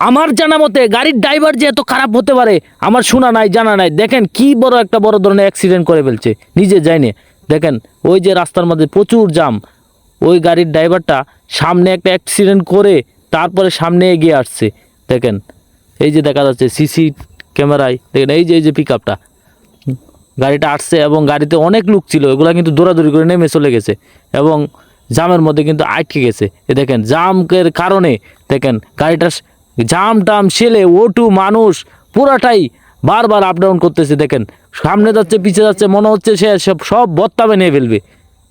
আমার জানা মতে গাড়ির ড্রাইভার যে এত খারাপ হতে পারে, আমার শোনা নাই, জানা নাই। দেখেন কি বড় একটা বড় ধরনের অ্যাক্সিডেন্ট করে ফেলছে, নিজে যায়নি। দেখেন, ওই যে রাস্তার মধ্যে প্রচুর জাম ওই গাড়ির ড্রাইভারটা সামনে একটা অ্যাক্সিডেন্ট করে তারপরে সামনে এগিয়ে আসছে। দেখেন, এই যে দেখা যাচ্ছে সিসি ক্যামেরায়, দেখেন, এই যে এই যে পিক আপটা গাড়িটা আসছে এবং গাড়িতে অনেক লোক ছিল এগুলা কিন্তু দৌড়াদৌড়ি করে নেমে চলে গেছে এবং জামের মধ্যে কিন্তু আটকে গেছে। এ দেখেন জামের কারণে, দেখেন, গাড়িটা জাম টাম ছেলে ওটু, মানুষ, পুরাটাই বারবার আপ ডাউন করতেছে, দেখেন। সামনে যাচ্ছে পিছিয়ে যাচ্ছে, মনে হচ্ছে সে সব সব বত্তাবে নিয়ে ফেলবে।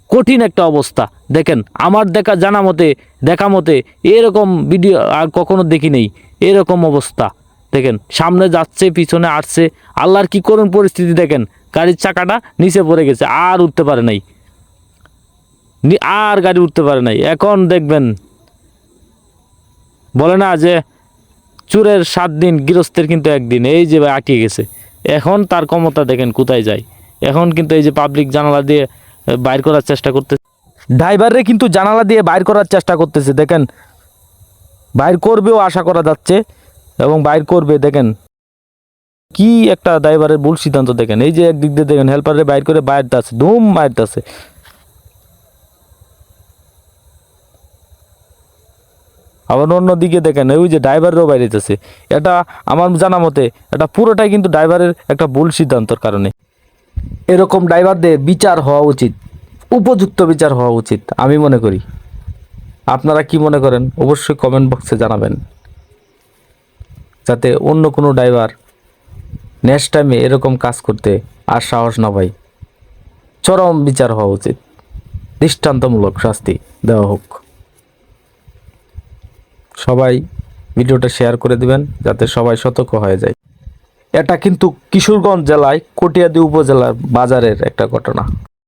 কঠিন একটা অবস্থা, দেখেন। আমার দেখা জানা মতে, দেখা মতে, এরকম ভিডিও আর কখনো দেখি নেই। এরকম অবস্থা, দেখেন। সামনে যাচ্ছে, পিছনে আসছে। আল্লাহর কি করুন পরিস্থিতি, দেখেন। গাড়ির চাকাটা নিচে পড়ে গেছে, আর উঠতে পারে নাই। আর গাড়ি উঠতে পারে নাই। এখন দেখবেন, বলে না যে চুরের সাত দিন, গৃহস্থের কিন্তু একদিন। এই যে আটকে গেছে। এখন তার ক্ষমতা দেখেন কোথায় যায়। এখন কিন্তু এই যে পাবলিক জানালা দিয়ে বাইর করার চেষ্টা করতেছে। ড্রাইভারে কিন্তু জানালা দিয়ে বাইর করার চেষ্টা করতেছে, দেখেন। বাইর করবেও আশা করা যাচ্ছে এবং বাইর করবে, দেখেন। কি একটা ড্রাইভারের ভুল সিদ্ধান্ত দেখেন। এই যে একদিক দিয়ে দেখেন হেল্পারে বাইর করে বাইরতে আছে, ধুম বাইরতে আছে আবার অন্য দিকে দেখেন, ওই যে ড্রাইভারও বাইরেতেছে। এটা আমার জানা মতে এটা পুরোটাই কিন্তু ড্রাইভারের একটা ভুল সিদ্ধান্তর কারণে। এরকম ড্রাইভারদের বিচার হওয়া উচিত, উপযুক্ত বিচার হওয়া উচিত, আমি মনে করি। আপনারা কি মনে করেন? অবশ্যই কমেন্ট বক্সে জানাবেন। যাতে অন্য কোনো ড্রাইভার নেক্সট টাইমে এরকম কাজ করতে আর সাহস না পাই চরম বিচার হওয়া উচিত। দৃষ্টান্তমূলক শাস্তি দেওয়া হোক। সবাই ভিডিওটা শেয়ার করে দিবেন, যাতে সবাই সতর্ক হয়ে যায়। এটা কিন্তু কিশোরগঞ্জ জেলায়, কটিয়াদি উপজেলার বাজারের একটা ঘটনা।